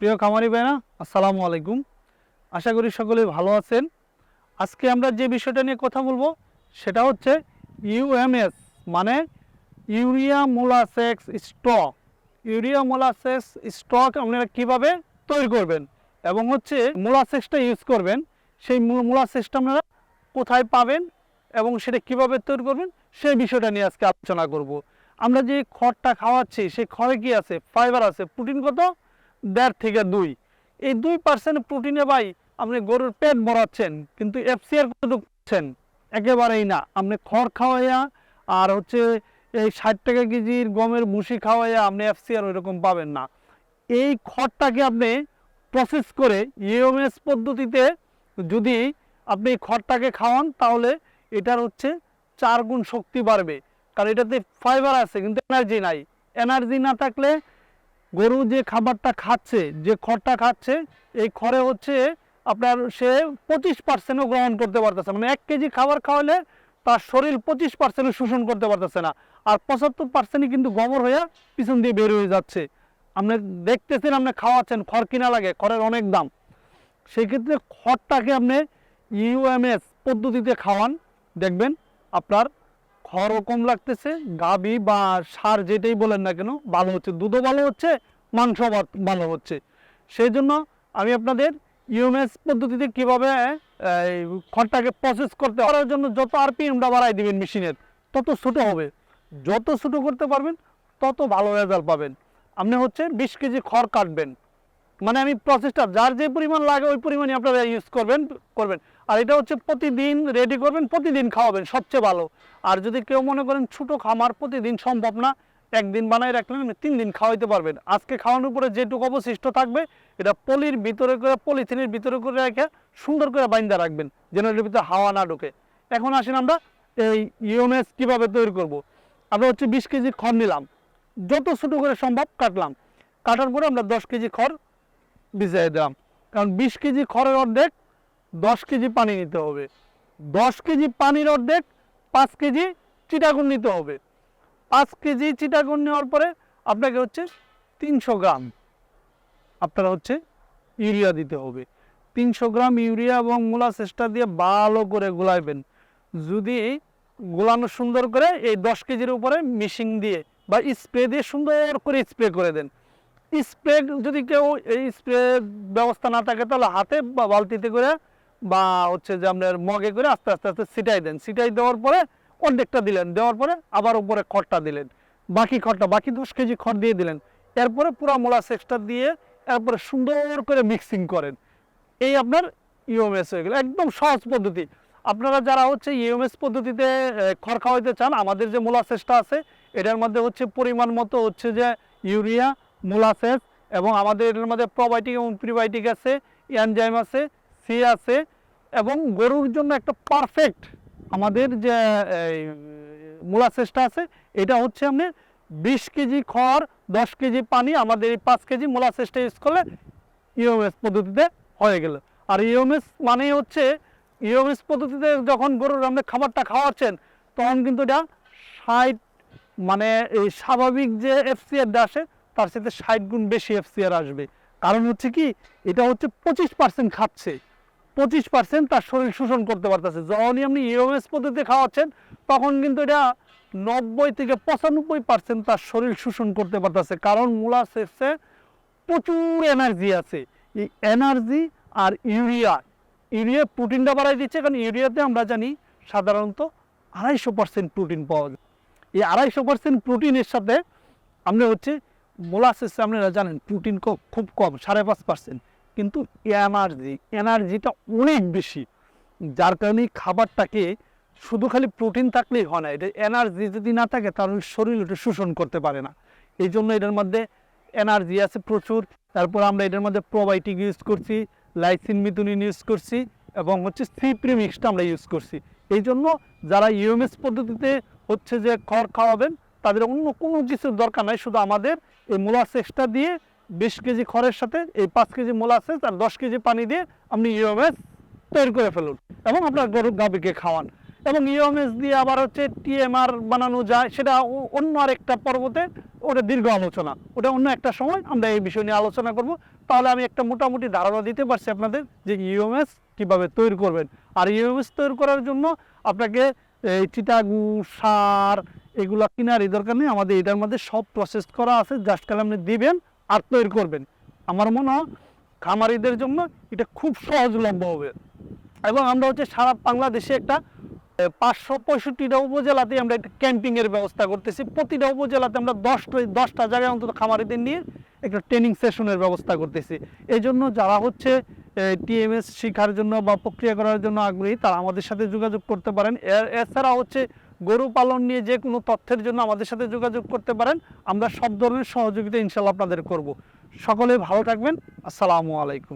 প্রিয় খামারি ভাইরা আসসালামু আলাইকুম। আশা করি সকলে ভালো আছেন। আজকে আমরা যে বিষয়টা নিয়ে কথা বলব, সেটা হচ্ছে ইউএমএস মানে urea molasses stock. Urea molasses stock আপনারা কীভাবে তৈরি করবেন এবং হচ্ছে মোলাসেক্সটা ইউজ করবেন, সেই মোলাসেক্সটা আপনারা কোথায় পাবেন এবং সেটা কীভাবে তৈরি করবেন, সেই বিষয়টা নিয়ে আজকে আলোচনা করব। আমরা যে খড়টা খাওয়াচ্ছি, সেই খড়ে কি আছে? ফাইবার আছে। প্রোটিন কত? দেড় থেকে দুই। এই দুই পার্সেন্ট প্রোটিনে ভাই আপনি গরুর পেট ভরাচ্ছেন, কিন্তু এফসিআর কতটুকু পাচ্ছেন একেবারেই না। আপনি খড় খাওয়াইয়া আর হচ্ছে এই ষাট টাকা কেজির গমের ভুসি খাওয়াইয়া আপনি এফসিআর ওইরকম পাবেন না। এই খড়টাকে আপনি প্রসেস করে ইএমএস পদ্ধতিতে যদি আপনি খড়টাকে খাওয়ান, তাহলে এটার হচ্ছে চার গুণ শক্তি বাড়বে। কারণ এটাতে ফাইবার আছে, কিন্তু এনার্জি নাই। এনার্জি না থাকলে গরু যে খাবারটা খাচ্ছে, যে খড়টা খাচ্ছে, এই খড়ে হচ্ছে আপনার সে পঁচিশ পার্সেন্টও গ্রহণ করতে পারতেছে মানে এক কেজি খাবার খাওয়ালে তার শরীর পঁচিশ পার্সেন্টও শোষণ করতে পারতেছে না। আর পঁচাত্তর পার্সেন্টই কিন্তু গোবর হয়ে পিছন দিয়ে বের হয়ে যাচ্ছে। আপনি দেখতেছেন, আপনি খাওয়াচ্ছেন, খড় কিনা লাগে, খড়ের অনেক দাম। সেই ক্ষেত্রে খড়টাকে আপনি ইউএমএস পদ্ধতিতে খাওয়ান। দেখবেন আপনার খড়ও কম লাগতেছে, গাবি বা সার যেটাই বলেন না কেন, ভালো হচ্ছে। দুধও ভালো হচ্ছে মাংস ভালো হচ্ছে। সেই জন্য আমি আপনাদের ইউএমএস পদ্ধতিতে কীভাবে খড়টাকে প্রসেস করতে করার জন্য যত আর আরপিএমটা বাড়াই দিবেন মেশিনের, তত ছোটো হবে। যত ছোটো করতে পারবেন, তত ভালো রেজাল্ট পাবেন। আপনি হচ্ছে বিশ কেজি খড় কাটবেন। মানে আমি প্রসেসটা যার যে পরিমাণ লাগে ওই পরিমাণই আপনারা ইউজ করবেন করবেন। আর এটা হচ্ছে প্রতিদিন রেডি করবেন, প্রতিদিন খাওয়াবেন, সবচেয়ে ভালো। আর যদি কেউ মনে করেন ছোটো খামার প্রতিদিন সম্ভব না, একদিন বানায় রাখলেন তিন দিন খাওয়াইতে পারবেন। আজকে খাওয়ানোর পরে যেটুকু অবশিষ্ট থাকবে, এটা পলির ভিতরে করে, পলিথিনের ভিতরে করে রেখে সুন্দর করে বাইন্দা রাখবেন, যেন ভিতরে হাওয়া না ঢোকে। এখন আসেন আমরা এই ইউএমএস কীভাবে তৈরি করব। আমরা হচ্ছে বিশ কেজি খড় নিলাম। যত ছোটো করে সম্ভব কাটলাম। কাটার পরে আমরা দশ কেজি খড় ভিজিয়ে দিলাম। কারণ বিশ কেজি খড়ের অর্ধেক দশ কেজি পানি নিতে হবে। দশ কেজি পানির অর্ধেক পাঁচ কেজি চিটাগুন নিতে হবে। পাঁচ কেজি চিটাগুন নেওয়ার পরে আপনাকে হচ্ছে তিনশো গ্রাম আপনারা হচ্ছে ইউরিয়া দিতে হবে। তিনশো গ্রাম ইউরিয়া এবং মূলা চেষ্টা দিয়ে ভালো করে গোলাইবেন। যদি গোলানো সুন্দর করে এই দশ কেজির উপরে মিশিং দিয়ে বা স্প্রে দিয়ে সুন্দর করে স্প্রে করে দেন। স্প্রে যদি কেউ এই স্প্রে ব্যবস্থা না থাকে, তাহলে হাতে বা বালতিতে করে বা হচ্ছে যে আপনার মগে করে আস্তে আস্তে আস্তে ছিটাই দেন। ছিটাই দেওয়ার পরে অর্ধেকটা দিলেন। দেওয়ার পরে আবার উপরে খড়টা দিলেন। বাকি খড়টা, বাকি দশ কেজি খড় দিয়ে দিলেন। এরপরে পুরো মোলা সেক্সটা দিয়ে এরপরে সুন্দর করে মিক্সিং করেন। এই আপনার ইউএমএস হয়ে গেল। একদম সহজ পদ্ধতি। আপনারা যারা হচ্ছে ইউএমএস পদ্ধতিতে খড় খাওয়াইতে চান, আমাদের যে মোলা মোলাসেসটা আছে, এটার মধ্যে হচ্ছে পরিমাণ মতো হচ্ছে যে ইউরিয়া মোলাসেস এবং আমাদের এটার মধ্যে প্রোবায়োটিক এবং প্রিবায়োটিক আছে, এনজাইম আছে, সি আছে এবং গরুর জন্য একটা পারফেক্ট আমাদের যে মোলাসেসটা আছে, এটা হচ্ছে আপনি বিশ কেজি খড়, দশ কেজি পানি আমাদের এই পাঁচ কেজি মোলাসেসটা ইউজ করলে ইউএমএস পদ্ধতিতে হয়ে গেল। আর ইউএমএস মানে হচ্ছে, ইউএমএস পদ্ধতিতে যখন গরুর আপনি খাবারটা খাওয়াচ্ছেন, তখন কিন্তু এটা ষাট মানে এই স্বাভাবিক যে এফসিআরটা আসে তার ষাট গুণ বেশি এফসিআর আসবে। কারণ হচ্ছে কি, এটা হচ্ছে পঁচিশ পার্সেন্ট খাচ্ছে। পঁচিশ পার্সেন্ট তার শরীর শোষণ করতে পারতেছে। যখনই আপনি ইউএমএস পদ্ধতিতে খাওয়াচ্ছেন, তখন কিন্তু এটা নব্বই থেকে পঁচানব্বই পার্সেন্ট তার শরীর শোষণ করতে পারতেছে। কারণ মূলা শেষে প্রচুর এনার্জি আছে। এই এনার্জি আর ইউরিয়া। ইউরিয়া প্রোটিনটা বাড়াই দিচ্ছে, কারণ ইউরিয়াতে আমরা জানি সাধারণত আড়াইশো পার্সেন্ট প্রোটিন পাওয়া যায়। এই আড়াইশো পার্সেন্ট প্রোটিনের সাথে আমরা হচ্ছে মোলাসেস আপনারা জানেন প্রোটিন খুব কম, সাড়ে পাঁচ পার্সেন্ট কিন্তু এনার্জি, এনার্জিটা অনেক বেশি। যার কারণে খাবারটাকে শুধু খালি প্রোটিন থাকলেই হয় না, এটা এনার্জি যদি না থাকে তাহলে শরীর ওটা শোষণ করতে পারে না। এই জন্য এটার মধ্যে এনার্জি আছে প্রচুর। তারপর আমরা এটার মধ্যে প্রোবায়োটিক ইউজ করছি লাইসিন মিথুনিন ইউজ করছি এবং হচ্ছে সিপ্রিমিক্সটা আমরা ইউজ করছি। এই জন্য যারা ইউএমএস পদ্ধতিতে হচ্ছে যে খড় খাওয়াবেন তাদের অন্য কোনো কিছুর দরকার নাই, শুধু আমাদের এই মোলাসেক্সটা দিয়ে বিশ কেজি খড়ের সাথে এই পাঁচ কেজি মোলাসেস আর দশ কেজি পানি দিয়ে আপনি ইউএমএস তৈরি করে ফেলুন এবং আপনার গরু গাভীকে খাওয়ান। এবং ইউএমএস দিয়ে আবার হচ্ছে টিএমআর বানানো যায়, সেটা অন্য আরেকটা পর্বতে, ওটা দীর্ঘ আলোচনা। ওটা অন্য একটা সময় আমরা এই বিষয় নিয়ে আলোচনা করব। তাহলে আমি একটা মোটামুটি ধারণা দিতে পারছি আপনাদের যে ইউএমএস কীভাবে তৈরি করবেন। আর ইউএমএস তৈরি করার জন্য আপনাকে এই চিটাগু সার এগুলো এই দরকার নেই। আমাদের এটার মধ্যে সব প্রসেস করা আছে জাস্ট খালি আপনি দিবেন আর তৈরি করবেন। আমার মনে হয় খামারিদের জন্য এটা খুব সহজলভ্য হবে। এবং আমরা হচ্ছে সারা বাংলাদেশে একটা পাঁচশো পঁয়ষট্টিটা উপজেলাতে আমরা একটা ক্যাম্পিংয়ের ব্যবস্থা করতেছি। প্রতিটা উপজেলাতে আমরা দশটা দশটা জায়গায় অন্তত খামারিদের নিয়ে একটা ট্রেনিং সেশনের ব্যবস্থা করতেছি। এই জন্য যারা হচ্ছে টিএমএস শিখার জন্য বা প্রক্রিয়া করার জন্য আগ্রহী, তারা আমাদের সাথে যোগাযোগ করতে পারেন। এছাড়া হচ্ছে গরু পালন নিয়ে যে কোনো তথ্যের জন্য আমাদের সাথে যোগাযোগ করতে পারেন। আমরা সব ধরনের সহযোগিতা ইনশাল্লাহ আপনাদের করব। সকলে ভালো থাকবেন। আসসালামু আলাইকুম।